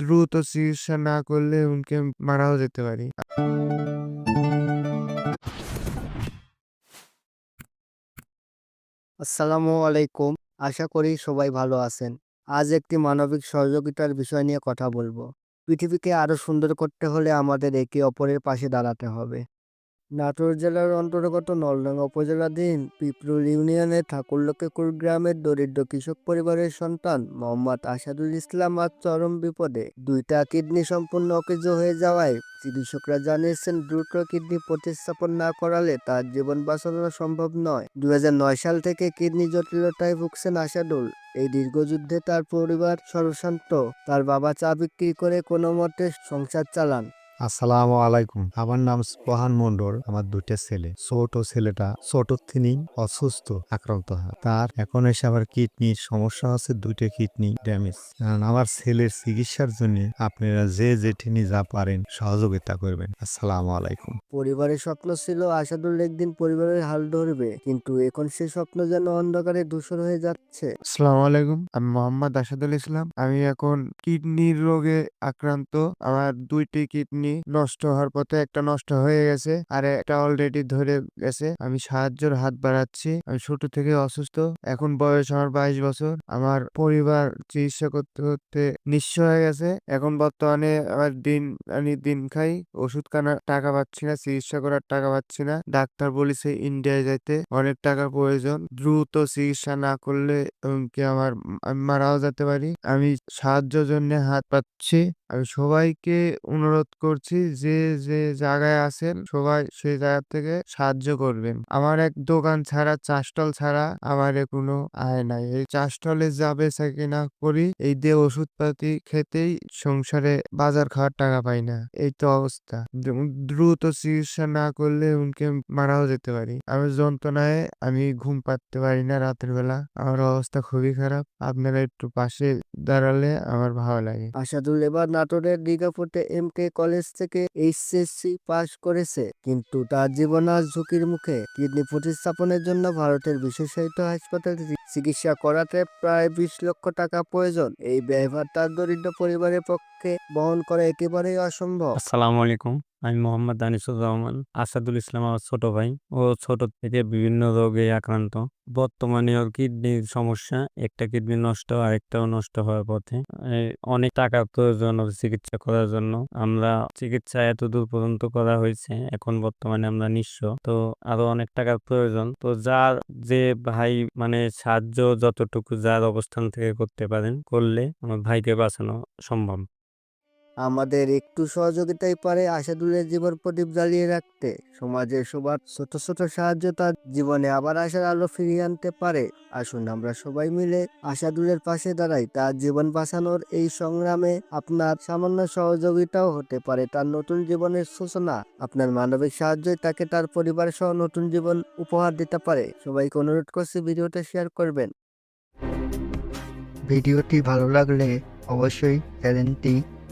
দ্রুত চিকিৎসা না করলে উনকে মারাও যেতে পারি। আসসালামু আলাইকুম, আশা করি সবাই ভালো আছেন। আজ একটি মানবিক সহযোগিতার বিষয় নিয়ে কথা বলব। পৃথিবীকে আরও সুন্দর করতে হলে আমাদের একে অপরের পাশে দাঁড়াতে হবে। নাটোর জেলার অন্তর্গত নলডাঙ্গা উপজেলাধীন পিপরুল ইউনিয়নের ঠাকুরলক্ষ্মীপুর গ্রামের দরিদ্র কৃষক পরিবারের সন্তান মোহাম্মদ আসাদুল ইসলাম আজ চরম বিপদে। দুইটা কিডনি সম্পূর্ণ অকেজ হয়ে যাওয়ায় চিকিৎসকরা জানিয়েছেন, দ্রুত কিডনি প্রতিস্থাপন না করালে তার জীবন বাঁচানো সম্ভব নয়। দুই সাল থেকে কিডনি জটিলতায় ভুগছেন আসাদুল। এই দীর্ঘযুদ্ধে তার পরিবার সর্বশান্ত। তার বাবা চা বিক্রি করে কোনো মতে সংসার চালান। আসসালামু আলাইকুম। আমার নাম সোহান মন্ডল আমার দুইটা ছেলে। ছোট ছেলেটা ছোট তিনি অসুস্থ আক্রান্ত হয়। তার এখন এসে আবার কিডনির সমস্যা আছে দুইটা কিডনি ড্যামেজ। কারণ আমার ছেলের চিকিৎসার জন্য আপনারা যে যেঠিনি যা পারেন সহযোগিতা করবেন। আসসালামু আলাইকুম। পরিবারের স্বপ্ন ছিল আসাদুল একদিন পরিবারের হাল ধরবে কিন্তু এখন সে স্বপ্ন যেন অন্ধকারে দূষণ হয়ে যাচ্ছে। আসসালামু আলাইকুম আমি মোহাম্মদ আসাদুল ইসলাম। আমি এখন কিডনির রোগে আক্রান্ত। আমার দুইটি কিডনি নষ্ট হওয়ার পথে একটা নষ্ট হয়ে গেছে। আর একটা অলরেডি ধরে গেছে। আমি সাহায্যের হাত বাড়াচ্ছি। আমি ছোট থেকে অসুস্থ। এখন বয়স আমার বাইশ বছর। আমার পরিবার চিকিৎসা করতে করতে নিঃস্ব হয়ে গেছে। এখন বর্তমানে আমার দিন, আমি দিন খাই। ওষুধ কেনার টাকা পাচ্ছি না। চিকিৎসা করার টাকা পাচ্ছি না। ডাক্তার বলেছে ইন্ডিয়ায় যাইতে অনেক টাকার প্রয়োজন। দ্রুত চিকিৎসা না করলে আমার, আমি মারাও যেতে পারি। আমি সাহায্যের জন্য হাত পাচ্ছি আমি সবাইকে অনুরোধ করছি যে যে জায়গায় আছেন সবাই সেই জায়গা থেকে সাহায্য করবেন। আমার এক দোকান ছাড়া চাষটল ছাড়া আমার কোনো আয় নাই। এই চাষটলে যাবে কিনা করি, এই দিয়ে ওষুধপাতি খেতেই সংসারে বাজার খাওয়ার টাকা পাই না। এই তো অবস্থা। দ্রুত চিকিৎসা না করলে উনকে মারাও যেতে পারি। আমি যন্ত্রণায় আমি ঘুম পাড়তে পারি না রাতের বেলা। আমার অবস্থা খুবই খারাপ। আপনারা একটু পাশে দাঁড়ালে আমার ভালো লাগে। আসাদুল, এবার নাটোরের দীঘাপুটে এম কে কলেজ থেকে এইচএসসি পাশ করেছে। কিন্তু তার জীবন আজ ঝুঁকির মুখে। কিডনি প্রতিস্থাপনের জন্য ভারতের বিশেষায়িত হাসপাতালে চিকিৎসা করাতে প্রায় বিশ লক্ষ টাকা প্রয়োজন। এই ব্যয়ভার তার দরিদ্র পরিবারের পক্ষে বহন করা একেবারেই অসম্ভব। আসসালামু আলাইকুম। আমি মোহাম্মদ দানিসুর রহমান, আসাদুল ইসলাম আমার ছোট ভাই ও ছোট থেকে বিভিন্ন রোগে আক্রান্ত। বর্তমানে ওর কিডনির সমস্যা, একটা কিডনি নষ্ট, আরেকটাও নষ্ট হওয়ার পথে। অনেক টাকার প্রয়োজন ওর চিকিৎসা করার জন্য। আমরা চিকিৎসা এত দূর পর্যন্ত করা হয়েছে, এখন বর্তমানে আমরা নিঃস্ব। তো আরও অনেক টাকার প্রয়োজন। তো যার যে ভাই মানে সাহায্য যতটুকু, যার অবস্থান থেকে করতে পারেন, করলে আমার ভাইকে বাঁচানো সম্ভব। আমাদের একটু সহযোগিতাই পারে আশাদুলের জীবন প্রদীপ জ্বালিয়ে রাখতে। সমাজের সবার ছোট ছোট সাহায্য তার জীবনে আবার আশার আলো ফিরিয়ে আনতে পারে। আসুন আমরা সবাই মিলে আশাদুলের পাশে দাঁড়াই। তার জীবন বাঁচানোর এই সংগ্রামে আপনার সামান্য সহযোগিতাও হতে পারে। তার নতুন জীবনের সূচনা, আপনার মানবিক সাহায্যই তাকে তার পরিবার সহ নতুন জীবন উপহার দিতে পারে। সবাইকে অনুরোধ করছি ভিডিওটা শেয়ার করবেন। ভিডিওটি ভালো লাগলে অবশ্যই চ্যানেলটি